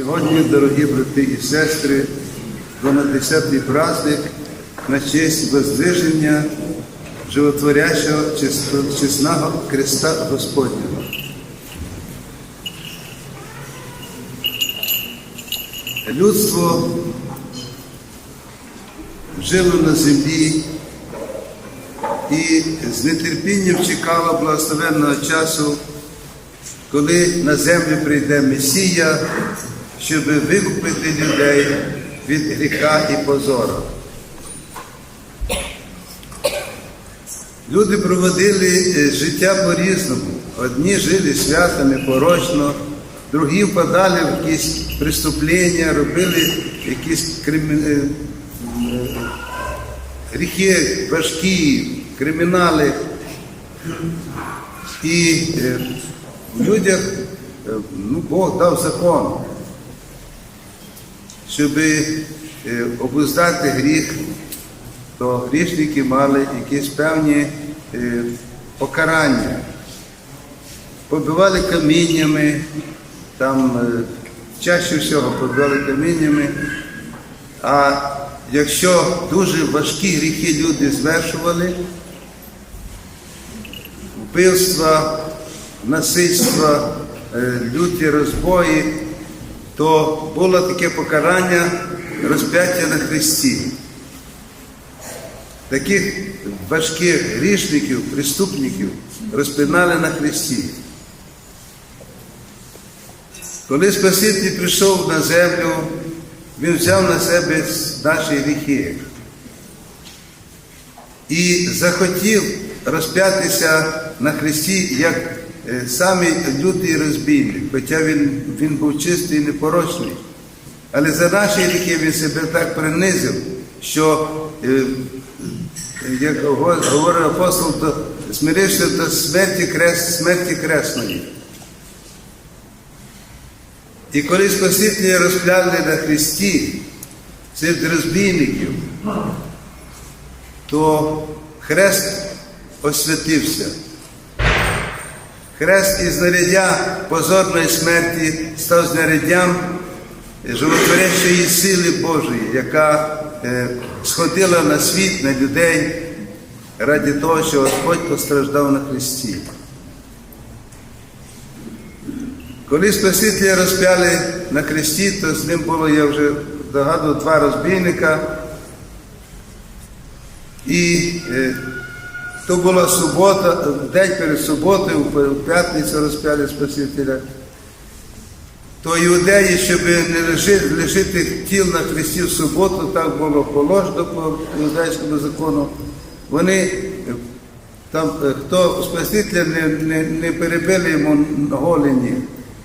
Сьогодні, дорогі брати і сестри, 12-й праздник на честь воздвиження животворящого чесного Христа Господнього. Людство жило на землі і з нетерпінням чекало благословенного часу, коли на землю прийде Месія, щоб викупити людей від гріха і позору. Люди проводили е, життя по-різному. Одні жили свято, непорочно, другі впадали в якісь преступлення, робили якісь кримі... е, е, гріхи важкі, кримінали. І в людях ну, Бог дав закон, щоб е, обуздати гріх, то грішники мали якісь певні е, покарання. Побивали каміннями, там е, чаще всього побивали каміннями. А якщо дуже важкі гріхи люди звершували, вбивства, насильства, люті розбої, то було таке покарання розп'яття на Христі. Таких важких грішників, преступників розпинали на Христі. Коли Спаситель прийшов на землю, Він взяв на себе наші гріхи і захотів розп'ятися на Христі як самий лютий розбійник, хоча він, він був чистий і непорочний. Але за наші гріхи він себе так принизив, що, е, як го- говорить апостол, то смирився до смерті, крест, смерті кресної. І коли Спасителя розпляли на Христі серед розбійників, то хрест освятився. Хрест із знаряддя позорної смерті став знаряддям животворящої сили Божої, яка е, сходила на світ, на людей ради того, що Господь постраждав на Христі. Коли Спасителя розп'яли на хресті, то з ним було, я вже догадував, два розбійника. І е, то була субота, день перед суботою, в п'ятницю розп'яли Спасителя. То іудеї, щоб не лишити, лишити тіл на хресті в суботу, так було положено по іудейському закону. Вони е, там, е, хто Спасителя не, не, не перебили йому голені,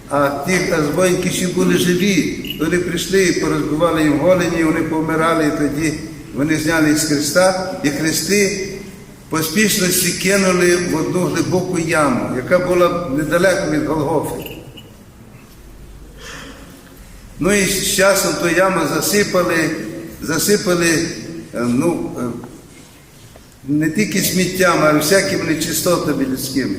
а ті розбойники ще були живі, вони прийшли і порозбивали їм голені, вони помирали, і тоді вони зняли з хреста, і хрести поспішно всі кинули в одну глибоку яму, яка була недалеко від Голгофи. Ну і з часом ту яму засипали, засипали е, ну, е, не тільки сміттям, а й всякими нечистотами людськими.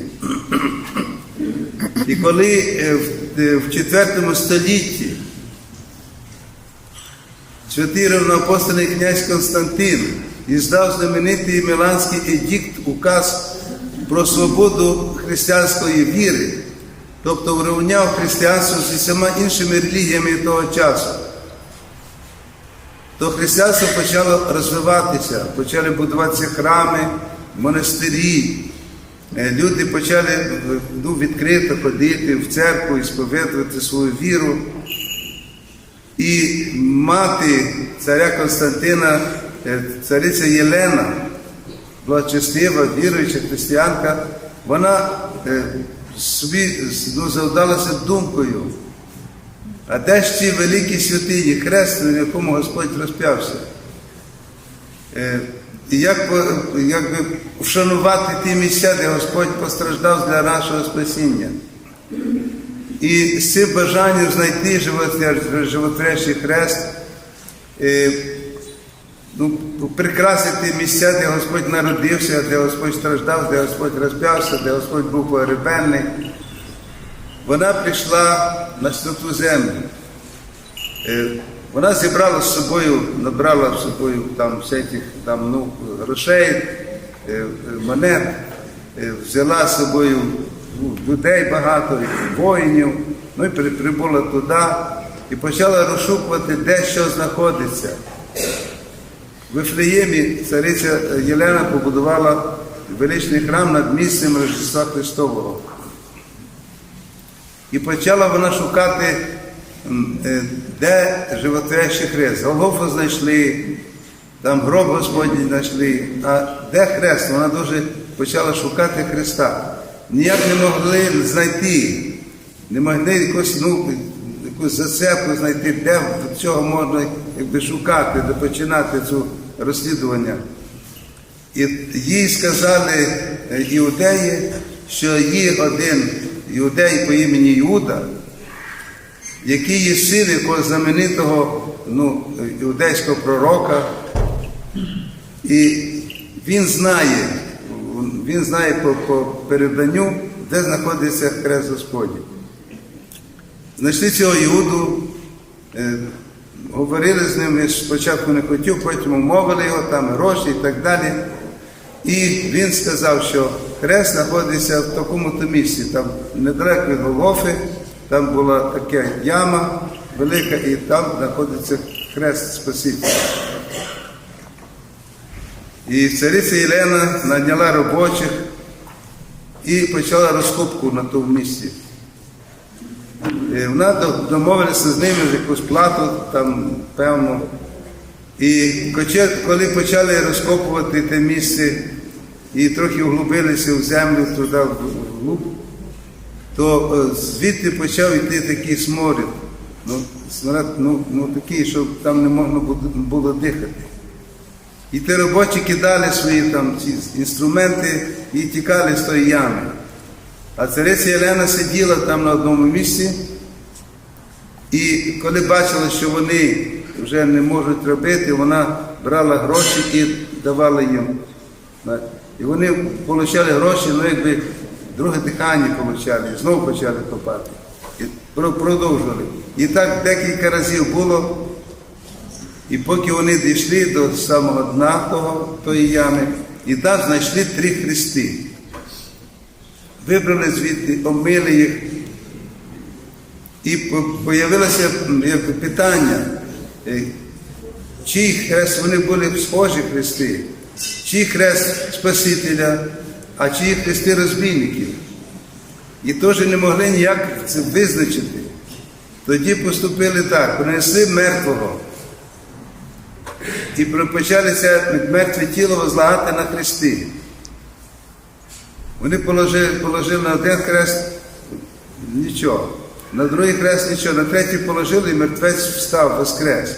І коли е, в IV столітті святий рівноапостольний князь Константин іздав знаменитий Міланський едикт, указ про свободу християнської віри, тобто врівняв християнство з усіма іншими релігіями того часу, то християнство почало розвиватися, почали будуватися храми, монастирі. Е, Люди почали е, ну, відкрито ходити в церкву і сповідувати свою віру. І мати царя Константина, цариця Єлена, благочестива, віруюча християнка, вона е, собі ну, завдалася думкою, а де ж ці великі святині, хрест, на якому Господь розп'явся? Е, І як, як би вшанувати ті місця, де Господь постраждав для нашого спасіння. І з цим бажанням знайти животвор- животворящий хрест, е, ну, прикрасити місця, де Господь народився, де Господь страждав, де Господь розп'явся, де Господь був погребенний, вона прийшла на святу землю. Е, Вона зібрала з собою, набрала з собою там всяких там, ну, грошей, е, е, монет, взяла з собою ну, людей багато, воїнів, ну і прибула туди і почала розшукувати, де що знаходиться. В Вифлеємі цариця Єлена побудувала величний храм над місцем Рождества Христового. І почала вона шукати, де животворящий хрест. Голгофу знайшли, там гроб Господній знайшли. А де хрест? Вона дуже почала шукати Христа. Ніяк не могли знайти, не могли якусь, ну, якусь зацепку знайти, де до чого можна якби, шукати, де починати це розслідування. І їй сказали е, іудеї, що є один іудей по імені Іуда, який є син якогось знаменитого ну, іудейського пророка, і він знає, він знає по, по переданню, де знаходиться хрест Господній. Знайшли цього Іуду, е, говорили з ним, він спочатку не хотів, потім умовили його, там гроші і так далі. І він сказав, що хрест знаходиться в такому-то місці, там недалеко від Голгофи, там була така яма велика, і там знаходиться хрест Спасителя. І цариця Єлена наняла робочих і почала розкопку на тому місці. Е, Вона домовилася з ними за якусь плату, там, певно. І коли почали розкопувати те місце і трохи углубилися в землю туди вглуб, то е, звідти почав йти такий сморід. Ну, сморід, ну, ну такий, що там не можна було дихати. І ті робочі кидали свої там ці інструменти і тікали з тої ями. А цариця Єлена сиділа там на одному місці, і коли бачила, що вони вже не можуть робити, вона брала гроші і давала їм. І вони отримали гроші, ну якби друге дихання отримали, і знову почали копати. І про- продовжували. І так декілька разів було. І поки вони дійшли до самого дна того, тої ями, і там знайшли три хрести. Вибрали звідти, омили їх. І з'явилося питання, е, чий хрест вони були схожі хрести, чий хрест Спасителя, а чиї хрести розбійників. І теж не могли ніяк це визначити. Тоді поступили так, принесли мертвого і почалися мертве тіло возлагати на хрести. Вони положили, положили на один хрест нічого, на другий хрест нічого, на третій положили і мертвець встав, воскрес.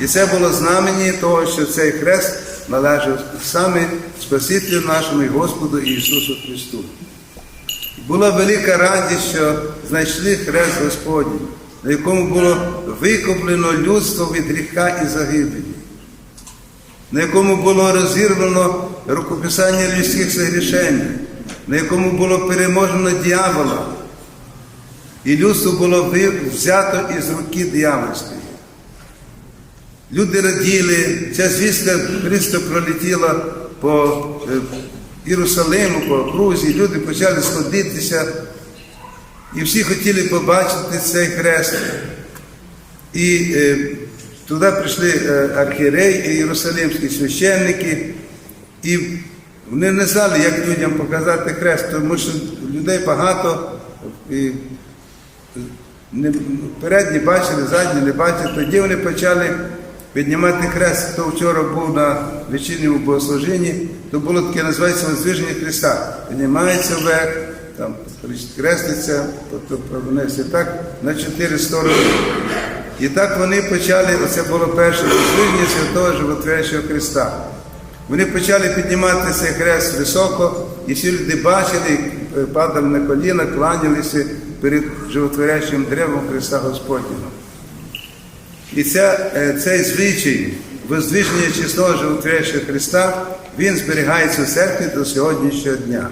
І це було знамені того, що цей хрест належав саме Спасителю нашому і Господу Ісусу Христу. Була велика радість, що знайшли хрест Господній, на якому було викуплено людство від гріха і загибелі, на якому було розірвано рукописання людських загрішень, на якому було переможено дьявола, і людство було взято із руки дьявольської. Люди раділи, ця звістка Христа пролетіла по е, Єрусалиму, по окрузі, люди почали сходитися, і всі хотіли побачити цей хрест. І е, туди прийшли е, архієрей і єрусалимські священники, і вони не знали, як людям показати хрест, тому що людей багато. І передні бачили, задні не бачили. Тоді вони почали піднімати хрест. Хто вчора був на вечірньому богослужінні, то було таке називається воздвиження Христа. Піднімається вверх, там креститься, тобто пронесеться так на чотири сторони. І так вони почали, оце було перше воздвиження святого Животворящого Христа. Вони почали піднімати цей хрест високо, і всі люди бачили, е, падали на коліна, кланялися перед животворящим древом Христа Господнього. І ця, е, цей звичай воздвиження чесного животворящого Христа, він зберігається в церкві до сьогоднішнього дня.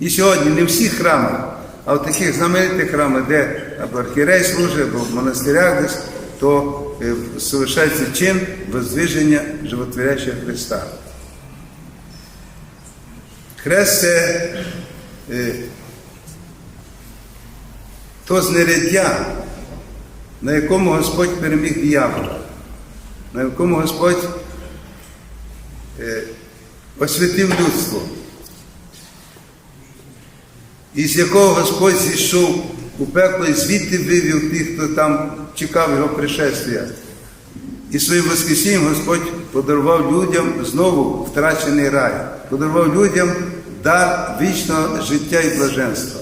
І сьогодні не в всіх храмах, а в таких знаменитих храмах, де або архірей служить, або в монастирях десь, то е, совершається чин воздвиження животворящого Христа. Хрест це е, то знаряддя, на якому Господь переміг диявола, на якому Господь е, освятив людство, із якого Господь зійшов у пекло і звідти вивів тих, хто там чекав його пришестя. І своїм Воскресінням Господь подарував людям знову втрачений рай, подарував людям дар вічного життя і блаженства.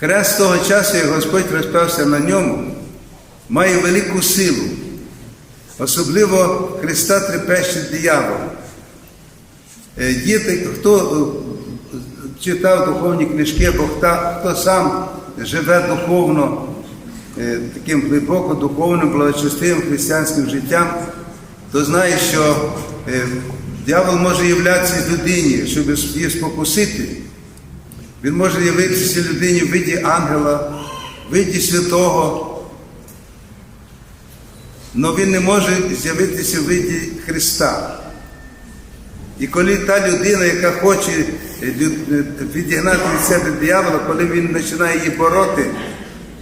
Хрест того часу, як Господь розпався на ньому, має велику силу. Особливо Христа трепещить диявол. Е, так, хто е, читав духовні книжки, або хто, сам живе духовно, е, таким глибоко духовним, благочестивим християнським життям, то знає, що диявол може являтися людині, щоб її спокусити. Він може явитися людині в виді ангела, в виді святого, але він не може з'явитися в виді Христа. І коли та людина, яка хоче е, е, відігнати від себе диявола, коли він починає її бороти,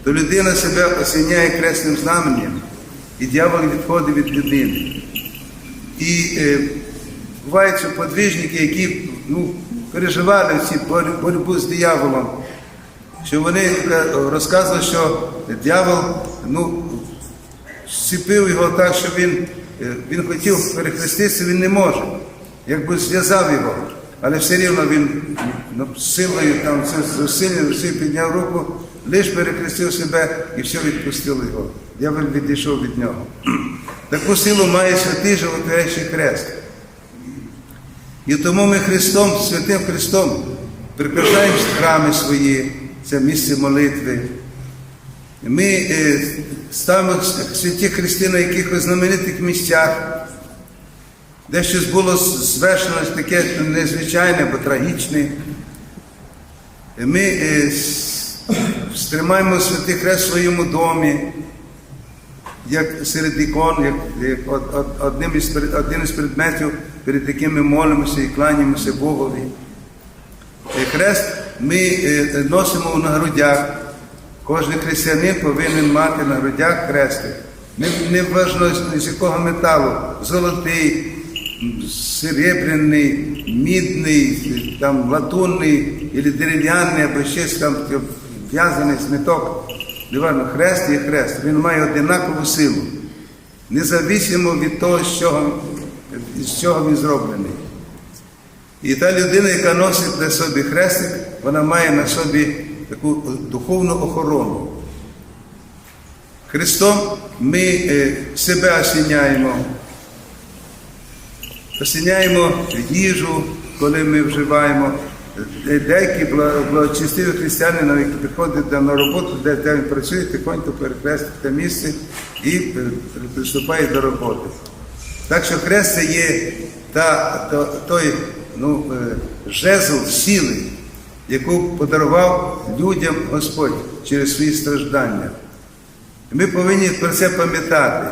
то людина себе осіняє кресним знаменем, і диявол відходить від людини. І е, бувають що подвижники, які ну, переживали ці боротьбу з дияволом, що вони е, розказували, що диявол ну, зціпив його так, що він, е, він хотів перехреститися, він не може. Якби зв'язав його, але все рівно він ну, силою там це зусилля підняв руку, лише перехрестив себе і все відпустило його. Дявол відійшов від нього. Таку силу має святий животворящий хрест. І тому ми Христом, святим Христом, прикрашаємо храми свої, це місце молитви. Ми е, ставимо святі хрести на якихось знаменитих місцях, де щось було звершено таке незвичайне або трагічне. Ми е, стримаємо святий хрест в своєму домі, як серед ікон, як, як од- од- одним із, один із предметів, перед яким ми молимося і кланяємося Богові. Е, Хрест ми е, носимо на грудях. Кожен християнин повинен мати на грудях хрестик. Не, важно з якого металу, золотий, серебряний, мідний, там, латунний, або дерев'яний, або щось там в'язаний з ниток. Не важно, хрест є хрест, він має одинакову силу. Независимо від того, з чого, з чого він зроблений. І та людина, яка носить на собі хрестик, вона має на собі таку духовну охорону. Христом ми е, себе осіняємо, осіняємо їжу, коли ми вживаємо. Е, Деякі бла- благочестиві християни, які приходять на роботу, де, де він працює, тихонько перехрестить те місце і е, приступає до роботи. Так що хрест це є та, то- той ну, е, жезл сили, яку подарував людям Господь через свої страждання. Ми повинні про це пам'ятати.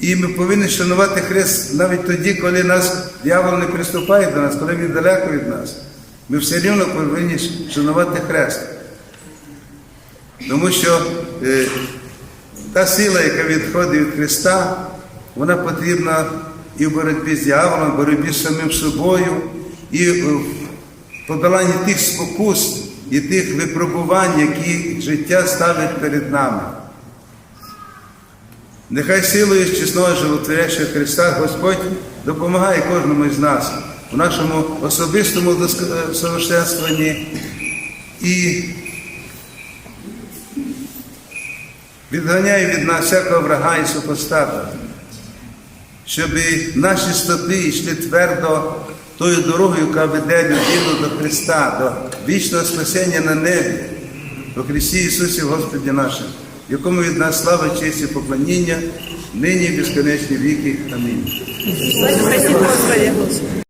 І ми повинні шанувати хрест навіть тоді, коли нас дьявол не приступає до нас, коли він далеко від нас. Ми все рівно повинні шанувати хрест. Тому що е, та сила, яка відходить від Христа, вона потрібна і в боротьбі з дьяволом, в боротьбі з самим собою, і в подоланні тих спокус і тих випробувань, які життя ставить перед нами. Нехай силою чесного животворящого Христа Господь допомагає кожному із нас в нашому особистому е, совершенствуванні і відганяє від нас всякого врага і супостата, щоб наші стопи йшли твердо тою дорогою, яка веде людину до Христа, до вічного спасення на небі, до Христі Ісусі Господі нашому, якому від нас слава, честь і поклоніння, нині і безконечні віки. Амінь.